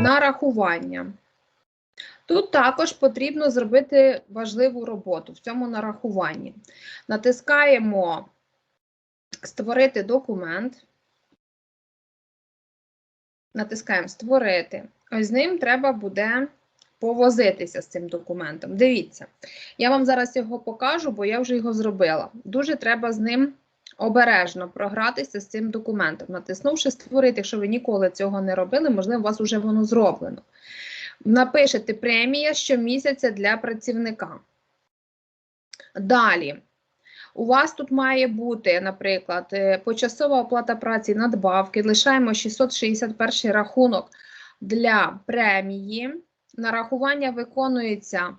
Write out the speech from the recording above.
нарахування. Тут також потрібно зробити важливу роботу в цьому нарахуванні. Натискаємо Створити документ. Натискаємо Створити. Ось з ним треба буде повозитися з цим документом. Дивіться, я вам зараз його покажу, бо я вже його зробила. Дуже треба з ним обережно програтися з цим документом. Натиснувши Створити, якщо ви ніколи цього не робили, можливо, у вас вже воно зроблено. Напишете премія щомісяця для працівника. Далі. У вас тут має бути, наприклад, е, почасова оплата праці надбавки. Лишаємо 661 рахунок для премії. Нарахування виконується